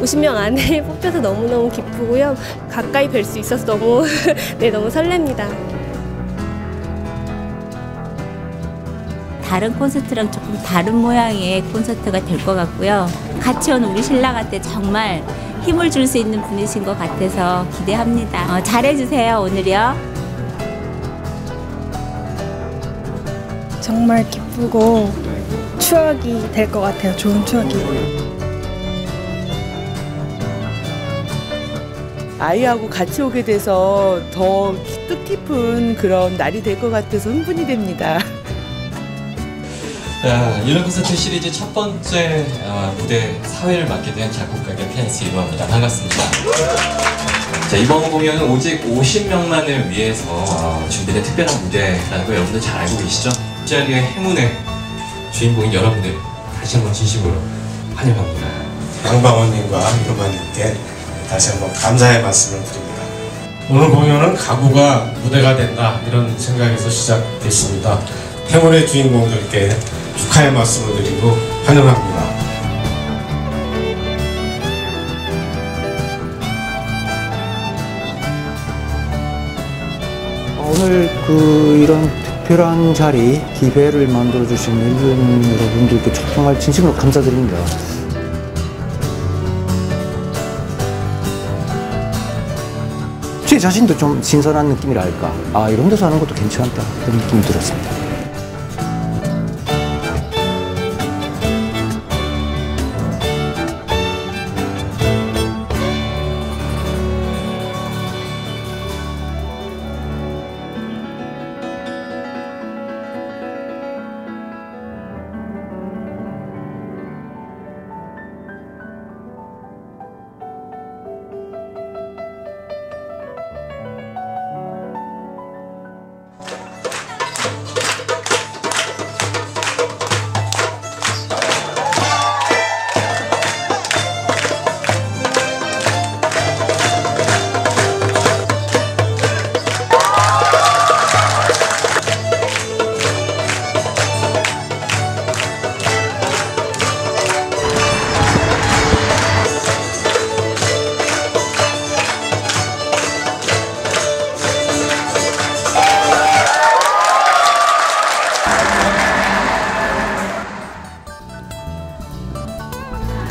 50명 안에 뽑혀서 너무너무 기쁘고요. 가까이 뵐 수 있어서 너무 네, 너무 설렙니다. 다른 콘서트랑 조금 다른 모양의 콘서트가 될 것 같고요. 같이 온 우리 신랑한테 정말 힘을 줄 수 있는 분이신 것 같아서 기대합니다. 어, 잘해주세요, 오늘이요. 정말 기쁘고 추억이 될 것 같아요. 좋은 추억이. 아이하고 같이 오게 돼서 더 뜻깊은 그런 날이 될 것 같아서 흥분이 됩니다. 자, 유럽 콘서트 시리즈 첫 번째 어, 무대 사회를 맡게 된 작곡가의 펜스 이루합니다. 반갑습니다. 자, 이번 공연은 오직 50명만을 위해서 어, 준비된 특별한 무대라는 거 여러분들 잘 알고 계시죠? 이 자리의 행운의 주인공인 여러분들 다시 한번 진심으로 환영합니다. 양방원님과 이로마님께 다시 한번 감사의 말씀을 드립니다. 오늘 공연은 가구가 무대가 된다 이런 생각에서 시작됐습니다. 행운의 주인공들께 축하의 말씀을 드리고 환영합니다. 오늘 그 이런 특별한 자리 기회를 만들어 주신 일본 여러분들께 정말 진심으로 감사드립니다. 제 자신도 좀 신선한 느낌이랄까. 아 이런 데서 하는 것도 괜찮다 그런 느낌이 들었습니다.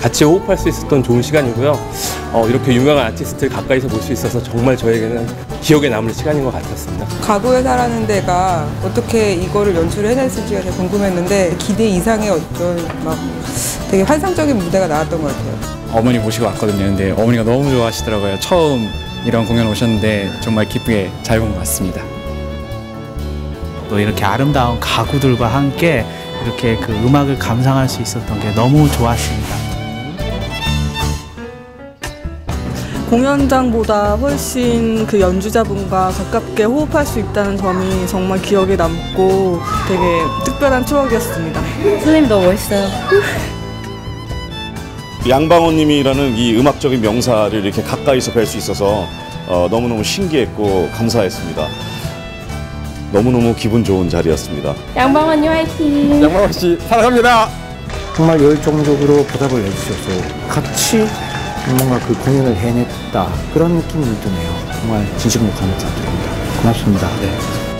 같이 호흡할 수 있었던 좋은 시간이고요. 어, 이렇게 유명한 아티스트를 가까이서 볼 수 있어서 정말 저에게는 기억에 남을 시간인 것 같았습니다. 가구회사라는 데가 어떻게 이거를 연출을 해냈을지가 되게 궁금했는데 기대 이상의 어떤 막 되게 환상적인 무대가 나왔던 것 같아요. 어머니 모시고 왔거든요. 근데 어머니가 너무 좋아하시더라고요. 처음 이런 공연 오셨는데 정말 기쁘게 잘 본 것 같습니다. 또 이렇게 아름다운 가구들과 함께 이렇게 그 음악을 감상할 수 있었던 게 너무 좋았습니다. 공연장보다 훨씬 그 연주자분과 가깝게 호흡할 수 있다는 점이 정말 기억에 남고 되게 특별한 추억이었습니다. 선생님 너무 멋있어요. 양방원님이라는 이 음악적인 명사를 이렇게 가까이서 뵐 수 있어서 어, 너무너무 신기했고 감사했습니다. 너무너무 기분 좋은 자리였습니다. 양방언니 화이팅! 양방원 씨 사랑합니다. 정말 열정적으로 보답을 해주셔서 같이 뭔가 그 공연을 해냈다 그런 느낌이 드네요. 정말 진심으로 감사드립니다. 고맙습니다. 네.